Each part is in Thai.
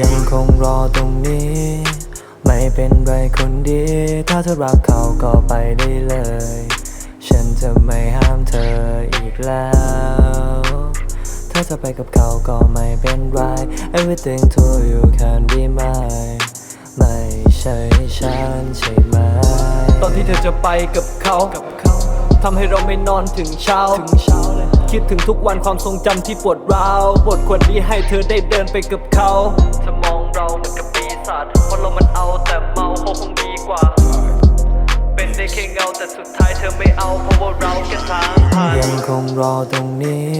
ยังคงรอตรงนี้ ไม่เป็นไรคนดี ถ้าเธอรักเขาก็ไปได้เลย ฉันจะไม่ห้ามเธออีกแล้ว ถ้าจะไปกับเขาก็ไม่เป็นไร Everything to you can be mine ไม่ใช่ฉันใช่ไหม ตอนที่เธอจะไปกับเขาทำให้เราไม่นอนถึงเช้า คิดถึงทุกวันความทรงจำที่ปวดร้าวบทควรดีให้เธอได้เดินไปกับเขาเธอมองเราเหมือนกับปีศาจเพราะเรามันเอาแต่เมาเขาคงดีกว่า เป็นได้แค่เงาแต่สุดท้ายเธอไม่เอาเพราะว่าเราแค่ทางผ่านยังคงรอตรงนี้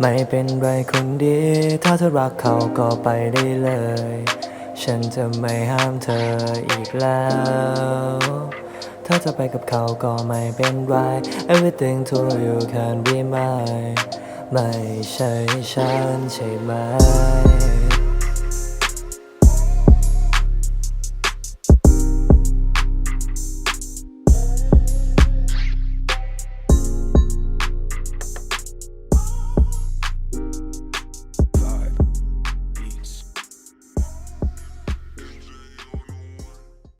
ไม่เป็นไรคนดี ถ้าเธอรักเขาก็ไปได้เลย ฉันจะไม่ห้ามเธออีกแล้ว ถ้าจะไปกับเขาก็ไม่เป็นไร Everything to you can be mine ไม่ใช่ฉันใช่ไหม